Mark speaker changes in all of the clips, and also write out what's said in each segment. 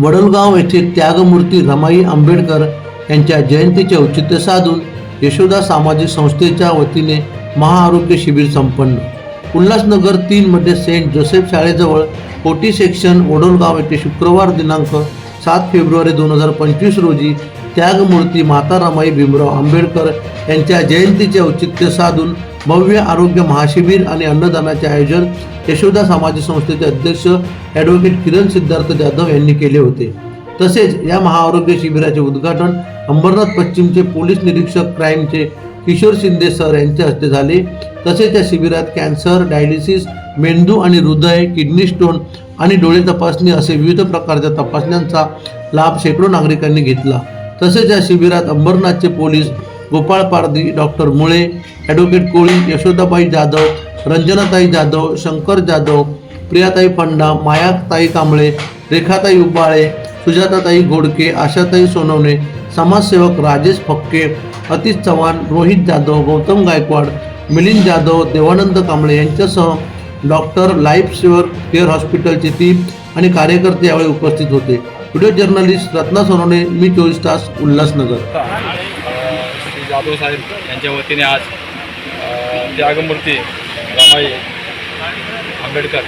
Speaker 1: वडलगाव येथे त्यागमूर्ती रमाई आंबेडकर यांच्या जयंतीचे औचित्य साधून यशोदा सामाजिक संस्थेच्या वतीने महाआरोग्य शिबिर संपन्न. उल्हासनगर तीनमध्ये सेंट जोसेफ शाळेजवळ कोटी सेक्शन वडोलगाव येथे शुक्रवार दिनांक सात फेब्रुवारी दोन हजार पंचवीस रोजी त्यागमूर्ती माता रमाई भीमराव आंबेडकर यांच्या जयंतीचे औचित्य साधून भव्य आरोग्य महाशिबिर आणि अन्नदानाचे आयोजन यशोदा सामाजिक संस्थेचे अध्यक्ष ॲडव्होकेट किरण सिद्धार्थ जाधव यांनी केले होते. तसेच या महाआरोग्य शिबिराचे उद्घाटन अंबरनाथ पश्चिमचे पोलीस निरीक्षक क्राईमचे किशोर शिंदे सर यांच्या हस्ते झाले. तसेच या शिबिरात कॅन्सर डायलिसिस मेंदू आणि हृदय किडनी स्टोन आणि डोळे तपासणी असे विविध प्रकारच्या तपासण्यांचा लाभ शेकडो नागरिकांनी घेतला. तसेच या शिबिरात अंबरनाथचे police Gopal Pardi doctor Mule advocate Koli Yashodabai Jadhav रंजनाताई Jadhav Shankar Jadhav प्रियाताई Panda मायाताई Kamble रेखाताई उबाळे सुजाताताई घोडके आशाताई सोनवणे समाजसेवक राजेश फक्के अतिश चव्हाण रोहित जाधव गौतम गायकवाड मिलिंद जाधव देवानंद कांबळे यांच्यासह डॉक्टर लाईफ सेवर केअर हॉस्पिटलचे टीम आणि कार्यकर्ते यावेळी उपस्थित होते. व्हिडिओ जर्नलिस्ट रत्ना सोनवणे मी चोवीस तास उल्हासनगर.
Speaker 2: अ, श्री जाधव साहेब यांच्या वतीने आज त्यागमूर्ती रमाई आंबेडकर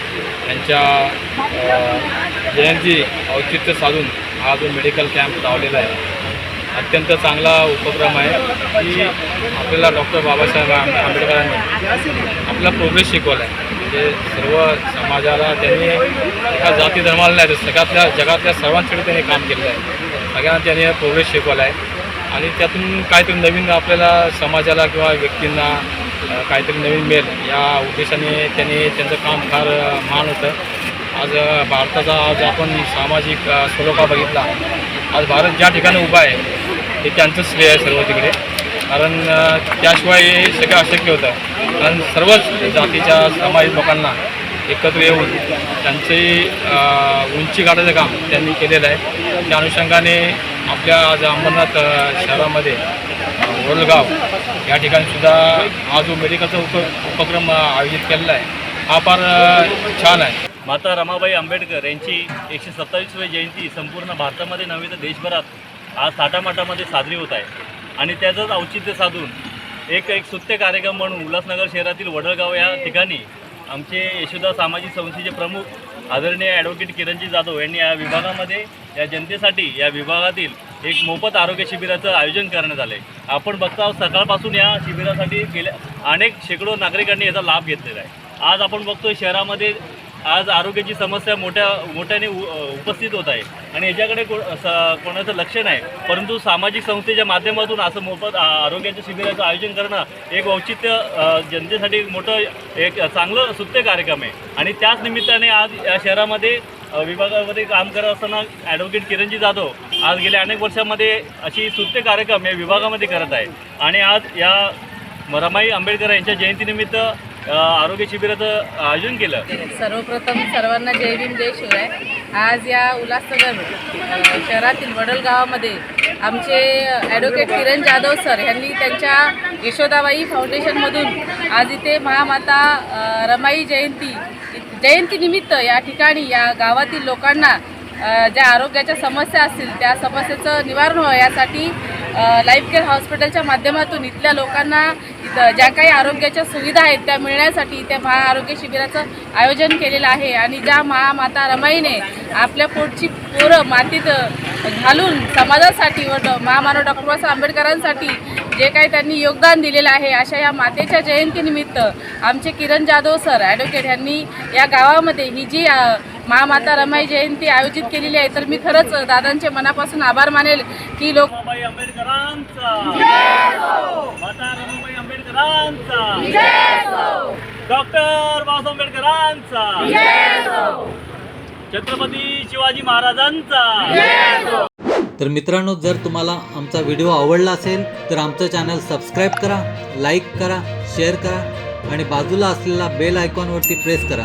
Speaker 2: यांच्या जयंती औचित्य साधून हा जो मेडिकल कॅम्प लावलेला आहे अत्यंत चांगला उपक्रम आहे की आपल्याला डॉक्टर बाबासाहेब आंबेडकरांनी आपला प्रोग्रेस शिकवला आहे. म्हणजे सर्व समाजाला त्यांनी एका जाती धर्माला नाही तर सगळ्यातल्या जगातल्या सर्वांसाठी त्यांनी काम केलेलं आहे. सगळ्यांना त्यांनी प्रोग्रेस शिकवला आहे. आणि त्यातून काहीतरी नवीन आपल्याला समाजाला किंवा व्यक्तींना काहीतरी नवीन मिळेल. या उद्देशाने त्यांनी त्यांचं काम फार महान होतं. आज भारताचा आज आपण सामाजिक अ, सलोखा बघितला. आज भारत ज्या ठिकाणी उभा आहे ते त्यांचं श्रेय आहे सर्व तिकडे. कारण त्याशिवाय हे सगळं अशक्य होतं. कारण सर्वच जातीच्या समाज लोकांना एकत्र येऊन त्यांचे उंची गाठायचं काम त्यांनी केलेलं आहे. त्या अनुषंगाने आपल्या आज अंबरनाथ शहरामध्ये अ, या ठिकाणी सुद्धा हा जो मेडिकलचा उप उपक्रम आयोजित केलेला आहे हा फार छान आहे.
Speaker 3: माता रमाबाई आंबेडकर यांची एकशे सत्तावीसवी जयंती संपूर्ण भारतामध्ये नव्हे तर देशभरात आज थाटामाटामध्ये साजरी होत आहे. आणि त्याचंच औचित्य साधून एक एक सुत्य कार्यक्रम म्हणून उल्हासनगर शहरातील वडळगाव या ठिकाणी आमचे यशोदा सामाजिक संस्थेचे प्रमुख आदरणीय ॲडव्होकेट किरणजी जाधव यांनी या विभागामध्ये या जनतेसाठी या विभागातील एक मोफत आरोग्य शिबिराचं आयोजन करण्यात आलं आहे आपण बघता आहोत सकाळपासून या शिबिरासाठी गेल्या अनेक शेकडो नागरिकांनी याचा लाभ घेतलेला आहे. आज आपण बघतोय शहरामध्ये आज आरोग्याची समस्या मोठ्या मोठ्याने उ- उपस्थित होत आहे. आणि याच्याकडे को स- कोणाचं लक्ष नाही. परंतु सामाजिक संस्थेच्या माध्यमातून असं मोफत आरोग्याच्या शिबिराचं आयोजन करणं एक औचित्य जनतेसाठी मोठं एक चांगलं सुत्य कार्यक्रम आहे. आणि त्याच निमित्ताने आज या शहरामध्ये विभागामध्ये काम करत असताना ॲडव्होकेट किरणजी जाधव आज गेल्या अनेक वर्षामध्ये अशी सुत्य कार्यक्रम या विभागामध्ये करत आहे. आणि आज या रमाई आंबेडकर यांच्या जयंतीनिमित्त आरोग्य शिबिराचं आयोजन केलं.
Speaker 4: सर्वप्रथम सर्वांना जय भीम जय शिवराय. आज या उल्हासनगर शहरातील वडल गावामध्ये आमचे ॲडव्होकेट किरण जाधव सर यांनी त्यांच्या यशोदाबाई फाउंडेशनमधून आज इथे महामाता रमाई जयंती जयंतीनिमित्त या ठिकाणी या गावातील लोकांना ज्या आरोग्याच्या समस्या असतील त्या समस्येचं निवारण व्हावं यासाठी लाईफ केअर हॉस्पिटलच्या माध्यमातून इथल्या लोकांना ज्या काही आरोग्याच्या सुविधा आहेत त्या मिळण्यासाठी त्या महाआरोग्य शिबिराचं आयोजन केलेलं आहे. आणि ज्या महामाता रमाईने आपल्या पोटची पोरं मातीत घालून समाजासाठी व महामानव डॉक्टर बाबासाहेब आंबेडकरांसाठी जे काही त्यांनी योगदान दिलेलं आहे अशा या मातेच्या जयंतीनिमित्त आमचे किरण जाधव सर ॲडव्होकेट यांनी या गावामध्ये ही जी महामाता रमाई जयंती आयोजित केलेली आहे. तर मी खरंच दादांचे मनापासून आभार मानेल की लोक
Speaker 3: रमाबाई आंबेडकरांचा. माता रमाबाई आंबेडकरांचा. डॉक्टर बाबासाहेब आंबेडकरांचा. छत्रपती शिवाजी महाराजांचा.
Speaker 5: तर मित्रांनो जर तुम्हाला आमचा व्हिडिओ आवडला असेल तर आमचं चॅनल सबस्क्राईब करा लाईक करा शेअर करा आणि बाजूला असलेला बेल आयकॉनवरती प्रेस करा.